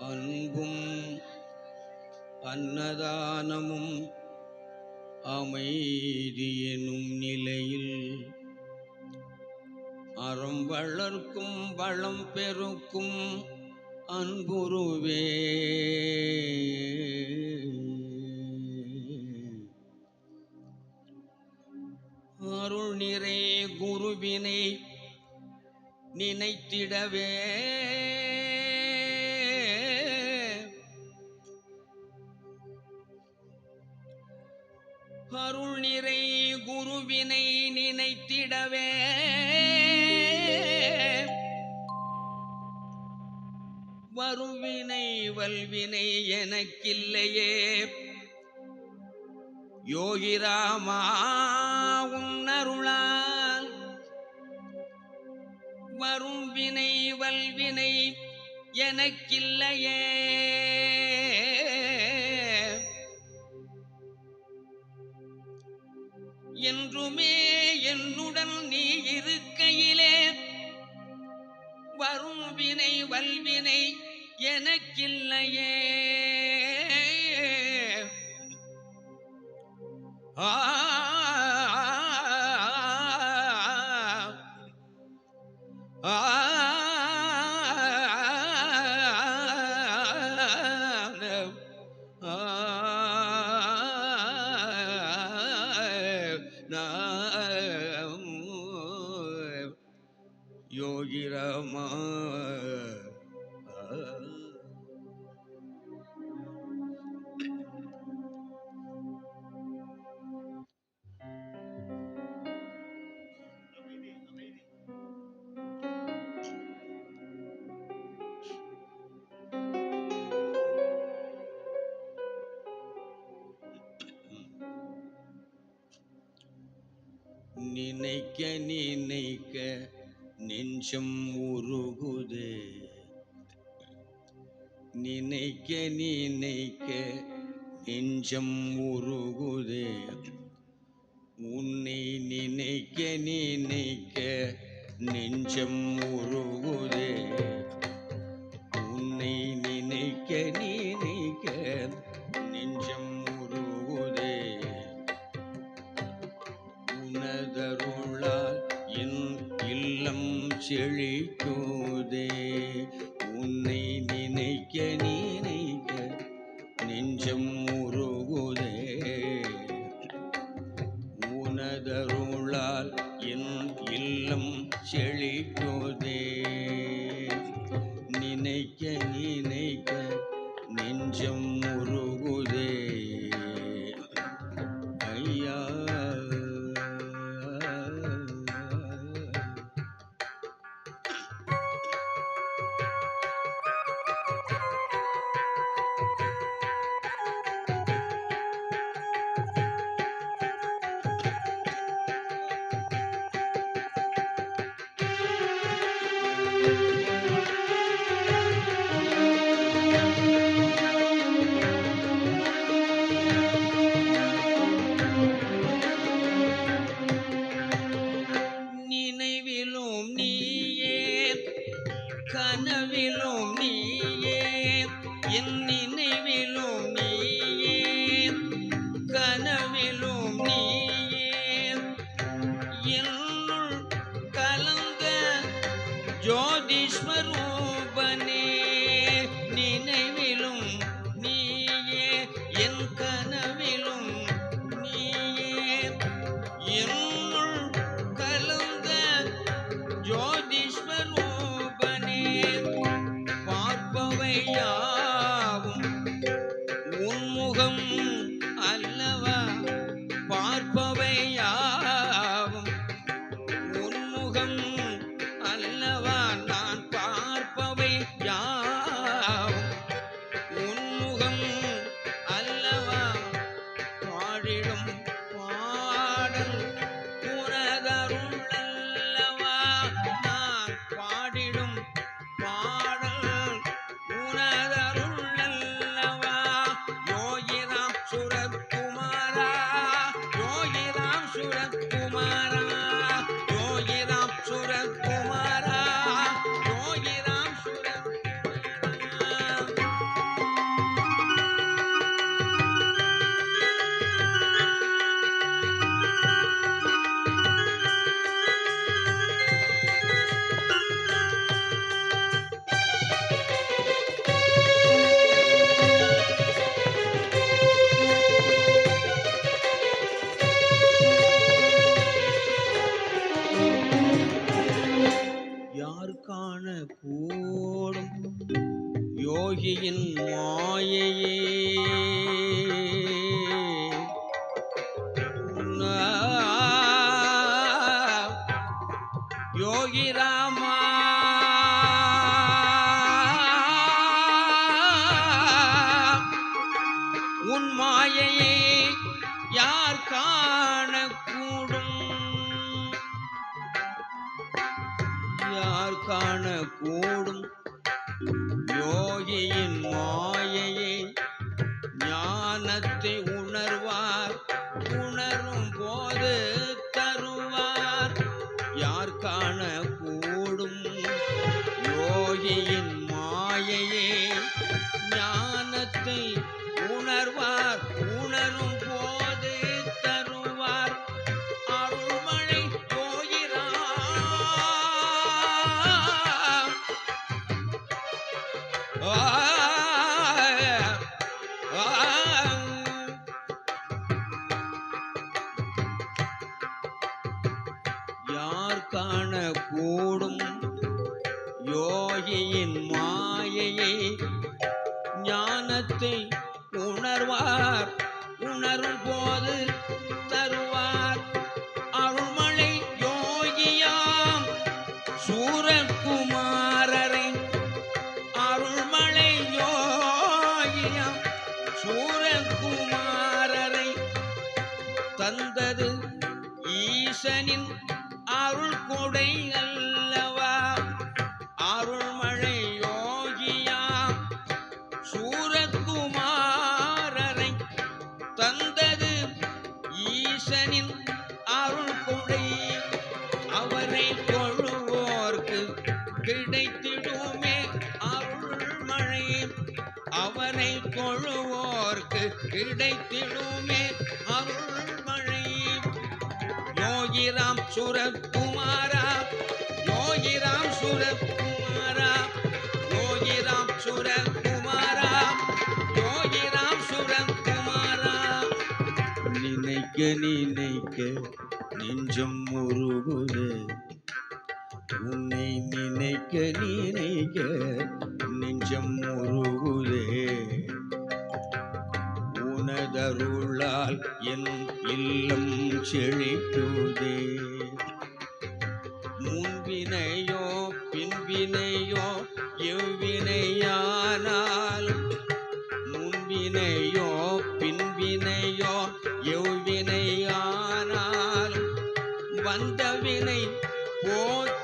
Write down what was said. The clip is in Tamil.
அன்பும் அன்னதானமும் அமைதி எனும் நிலையில் அறம் வளர்க்கும் வளம் பெருக்கும் அன்புருவே. அருள் நிறை குருவினை நினைத்திடவே. குருவினை நினைத்திடவே. வருவினை வல்வினை எனக்கில்லையே. யோகிராமா உன்னருளால் வரும் வினை வல்வினை எனக்கில்லையே. என்றுமே என்னுடன் நீ இருக்கையிலே. வரும் வினை வல்வினை எனக்கில்லையே. ஆ யோகிரமா நினைக்க நினைக்க நெஞ்சம் உருகுதே. நினைக்க நினைக்க நெஞ்சம் உருகுதே. உன்னை நினைக்க நினைக்க நெஞ்சம் உருகுதே. உன்னை நினைக்க நீ yeah. கனவிலும் நீயே கனவிலும் நீயே என் நினைவிலும் நீயே கனவிலும் நீயே என்னுள் கலந்த ஜோதிஸ்வரூபனே யாவும் உன்முகம் கூடும் யோகியின் மாயையே. தருவார் உணரும் போது தருவார். அருள்மழை போகிறார் யார் காண கூடும் யோகியின் மாயையை ஞானத்தை உணர்வார் உணரும் போது தருவார். அருள்மழை யோகியாம். சூரகுமாரரை அருள்மழை யோகியாம். சூரகுமாரரை தந்தது ஈசனின் அருள் கொடைகள் கிடைத்திடுமே அருள் மழை அவரை தொழுவோர்க்கு கிடைத்திடுமே அருள் மழை யோகிராம் சுரத்குமாரா யோகிராம் சுரத்குமாரா யோகிராம் சுரத்குமாரா யோகிராம் சுரத்குமாரா. நினைக்க நினைக்க நெஞ்சம் முருகுதே. உன்னை நினைக்க நினைக்க நெஞ்சம் முருகுதே உனதருளால் என் இல்லம் செழிக்குதே முன்வினையோ பின்வினையோ எவ்வினையானால்? முன்வினையோ பின்வினையோ எவ்வினையானால்? வந்த வினை போத